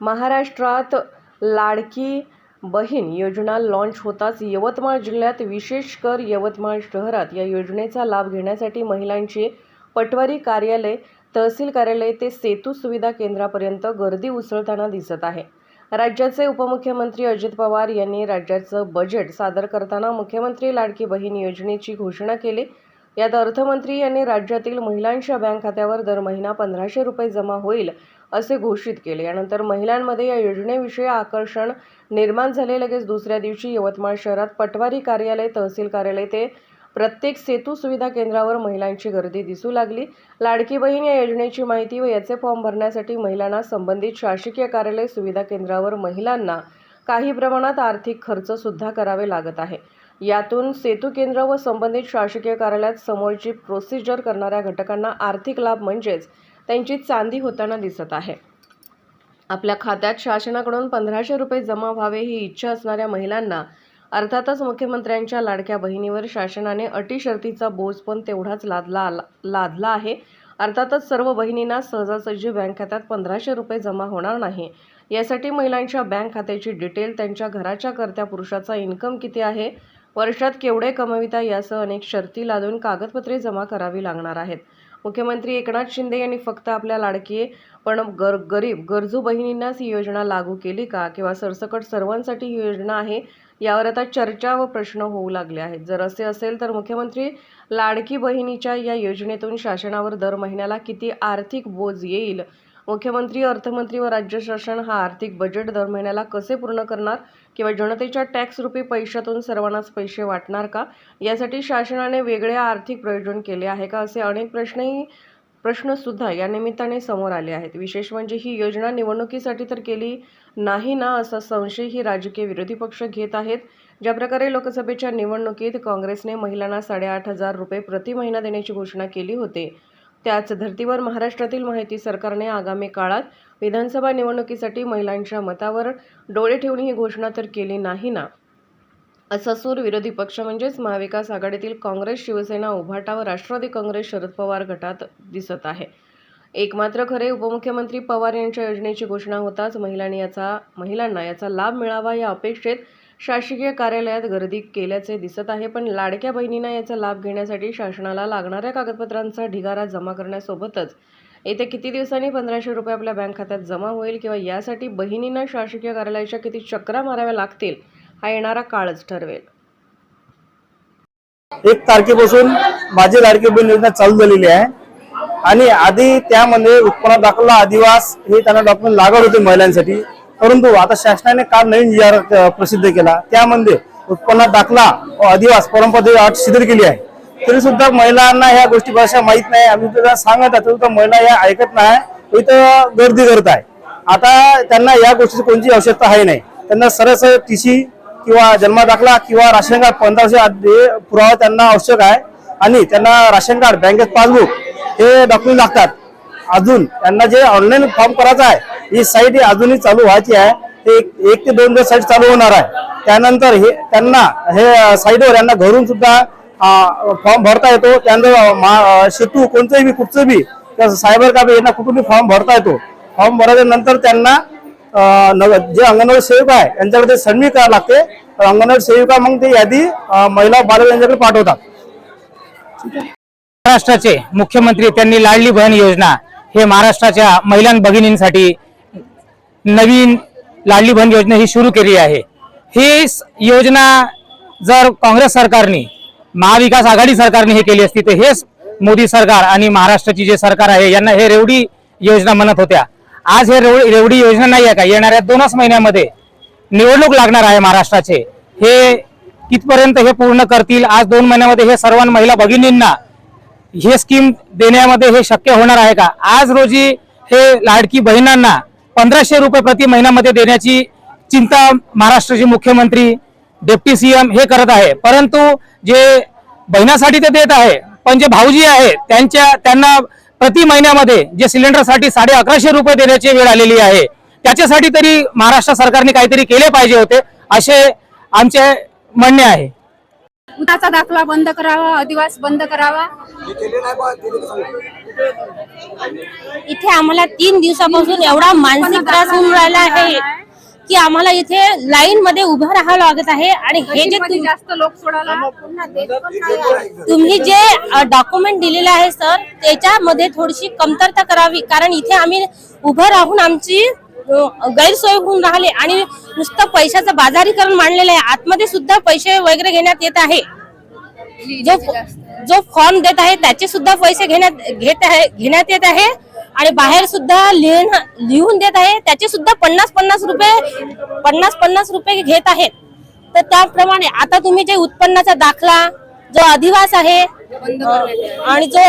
महाराष्ट्रात लाडकी बहीण योजना लॉन्च होताच. यवतमाळ जिल्ह्यात विशेष कर यवतमाळ शहरात या योजनेचा लाभ घेण्यासाठी महिलांची पटवारी कार्यालय तहसील कार्यालय ते सेतू सुविधा केंद्रापर्यंत गर्दी उसळताना दिसत आहे. राज्याचे उपमुख्यमंत्री अजित पवार यांनी राज्याचं बजेट सादर करताना मुख्यमंत्री लाडकी बहीण योजनेची घोषणा केली. यात अर्थमंत्री यांनी राज्यातील महिलांच्या बँक खात्यावर दर महिना पंधराशे रुपये जमा होईल असे घोषित केले. यानंतर महिलांमध्ये या योजनेविषयी आकर्षण निर्माण झाले. लगेच दुसऱ्या दिवशी यवतमाळ शहरात पटवारी कार्यालय तहसील कार्यालय ते प्रत्येक सेतू सुविधा केंद्रावर महिलांची गर्दी दिसू लागली. लाडकी बहीण या योजनेची माहिती व याचे फॉर्म भरण्यासाठी महिलांना संबंधित शासकीय कार्यालय सुविधा केंद्रावर महिलांना काही प्रमाणात आर्थिक खर्च सुद्धा करावे लागत आहे. यातून सेतू केंद्र व संबंधित शासकीय कार्यालयात समोरची प्रोसिजर करणाऱ्या घटकांना आर्थिक लाभ म्हणजेच त्यांची चांदी होताना दिसत आहे. आपल्या खात्यात शासनाकडून पंधराशे रुपये जमा व्हावे ही इच्छा असणाऱ्या महिलांना अर्थातच मुख्यमंत्र्यांच्या लाडक्या बहिणीवर शासनाने अटी शर्तीचा बोज पण तेवढाच लादला लादला आहे. अर्थातच सर्व बहिणींना सहजासहजी बँक खात्यात पंधराशे रुपये जमा होणार नाही. यासाठी महिलांच्या बँक खात्याची डिटेल त्यांच्या घराच्या कर्त्या पुरुषाचा इन्कम किती आहे? वर्षात केवढे कमविता यासह अनेक शर्ती लादून कागदपत्रे जमा करावी लागणार आहेत. मुख्यमंत्री एकनाथ शिंदे यांनी फक्त आपल्या लाडकी पण गर गरीब गरजू बहिणींनाच ही योजना लागू केली का? किंवा सरसकट सर्वांसाठी ही योजना आहे? यावर आता चर्चा व प्रश्न होऊ लागले आहेत. जर असे असेल तर मुख्यमंत्री लाडकी बहिणीच्या या योजनेतून शासनावर दर महिन्याला किती आर्थिक बोज येईल? मुख्यमंत्री अर्थमंत्री व राज्य शासन हा आर्थिक बजेट दर महिन्याला कसे पूर्ण करणार किंवा जनतेच्या टॅक्स रुपी पैशातून सर्वांनाच पैसे वाटणार का? यासाठी शासनाने वेगळे आर्थिक प्रयोजन केले आहे का? असे अनेक प्रश्नही प्रश्नसुद्धा या निमित्ताने समोर आले आहेत. विशेष म्हणजे ही योजना निवडणुकीसाठी तर केली नाही ना असा संशय ही राजकीय विरोधी पक्ष घेत आहेत. ज्या प्रकारे लोकसभेच्या निवडणुकीत काँग्रेसने महिलांना साडेआठ हजार रुपये प्रति महिना देण्याची घोषणा केली होती. त्याच धर्तीवर महाराष्ट्रातील माहिती सरकारने आगामी काळात विधानसभा निवडणुकीसाठी महिलांच्या मतावर डोळे ठेवून ही घोषणा तर केली नाही ना? असा सूर विरोधी पक्ष म्हणजेच महाविकास आघाडीतील काँग्रेस शिवसेना उभाटा व राष्ट्रवादी काँग्रेस शरद पवार गटात दिसत आहे. एक मात्र खरे उपमुख्यमंत्री पवार यांच्या योजनेची घोषणा होताच महिलांनी याचा महिलांना याचा लाभ मिळावा या अपेक्षेत शासकीय कार्यालयात गर्दी केल्याचे दिसत आहे पण लाडक्या बहिणींना याचा लाभ घेण्यासाठी शासनाला लागणाऱ्या कागदपत्रांचा ढिगारा जमा करण्यासोबतच येत्या किती दिवसांनी पंधराशे रुपये आपल्या बँक खात्यात जमा होईल किंवा यासाठी बहिणींना शासकीय कार्यालयाच्या किती चक्रा माराव्या लागतील हा येणारा काळच ठरवेल. एक तारखेपासून माझी लाडकी बहीण योजना चालू झालेली आहे आणि आधी त्यामध्ये उत्पन्न दाखला आदिवास हे त्यांना डॉक्युमेंट लागत होते महिलांसाठी. परंतु आता शासनाने काल नवीन जी आर प्रसिद्ध केला. त्यामध्ये उत्पन्नात दाखला व अधिवास परंपरा अट शिथिल केली आहे. तरी सुद्धा महिलांना ह्या गोष्टी भाषा माहीत नाही. आम्ही तुला सांगत आहे तरी सुद्धा महिला या ऐकत नाही. इथं गर्दी करत आहे. आता त्यांना या गोष्टीची कोणती आवश्यकता आहे नाही. त्यांना सरसर सरळ टीसी किंवा जन्म दाखला किंवा राशन कार्ड पंधरा पुरावा त्यांना आवश्यक आहे. आणि त्यांना राशन कार्ड बँकेत पासबुक हे डॉक्युमेंट लागतात. अजून त्यांना जे ऑनलाईन फॉर्म करायचा आहे ही साईट ही अजूनही चालू व्हायची आहे. ते एक एक ते दोन दिवस साईट चालू होणार आहे. त्यानंतर हे त्यांना हे साईटवर यांना घरून सुद्धा फॉर्म भरता येतो. त्यानंतर मा- सेतू कोणतंही बी कुठचं बी त्या सायबर काबी यांना कुठूनही फॉर्म भरता येतो. फॉर्म भरल्यानंतर नंतर त्यांना नव- जे अंगणवाडी सेविका आहे यांच्याकडे सबमिट करावं लागते. तर अंगणवाडी सेविका मग ते यादी महिला बालक यांच्याकडे पाठवतात. महाराष्ट्राचे मुख्यमंत्री त्यांनी लाडली बहन योजना हे महाराष्ट्राच्या महिला भगिनींसाठी नवीन लाडली बहन योजना ही सुरू केली आहे. ही योजना जर काँग्रेस सरकारने महाविकास आघाडी सरकारने हे केली असती तर हेच मोदी सरकार आणि महाराष्ट्राची जे सरकार आहे यांना हे रेवडी योजना म्हणत होत्या. आज हे रेव- रेवडी योजना नाही आहे का? येणाऱ्या दोनच महिन्यामध्ये निवडणूक लागणार आहे महाराष्ट्राचे. हे कितपर्यंत हे पूर्ण करतील? आज दोन महिन्यामध्ये हे सर्व महिला भगिनींना हे स्कीम देण्यामध्ये हे शक्य होणार आहे का? आज रोजी हे लाडकी बहिणांना पंधराशे रुपये प्रति महिन्यामध्ये देण्याची चिंता महाराष्ट्राचे मुख्यमंत्री डेप्टी सीएम हे करत आहे. परंतु जे बहिणासाठी ते देत आहे पण जे भाऊजी आहे त्यांच्या त्यांना प्रति महिन्यामध्ये जे सिलेंडरसाठी साडे अकराशे रुपये देण्याची वेळ आलेली आहे. त्याच्यासाठी तरी महाराष्ट्र सरकारने काहीतरी केले पाहिजे होते असे आमचे म्हणणे आहे. दाखला बंद करावा अधिवास बंद करावा. इथे आम्हाला तीन दिवसापासून एवढा मानसिक त्रास होऊन राहिला आहे की आम्हाला इथे लाईन मध्ये उभं राहावं लागत आहे. आणि हे जे जास्त लोक सोडायला? तुम्ही जे डॉक्युमेंट दिलेले आहे सर त्याच्यामध्ये थोडीशी कमतरता करावी. कारण इथे आम्ही उभं राहून आमची गैरसोय होऊन राहिले आणि नुसतं पैशाचं बाजारीकरण मांडलेलं आहे. आतमध्ये सुद्धा पैसे वगैरे घेण्यात येत आहे. जो जो फॉर्म देत आहे त्याचे सुद्धा पैसे घेण्यात घेत आहे घेण्यात येत आहे. आणि बाहेर सुद्धा लिहून लिहून देत आहे. त्याचे सुद्धा पन्नास पन्नास रुपये पन्नास पन्नास रुपये घेत आहेत. तर त्याप्रमाणे आता तुम्ही जे उत्पन्नाचा दाखला जो अधिवास आहे आणि जो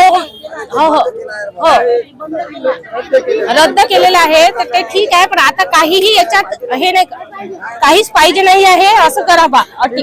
हो हो हो. रद्द केलेला आहे. तर ते ठीक आहे पण आता काहीही याच्यात हे नाही काहीच पाहिजे नाही आहे. असं करा बा अटी.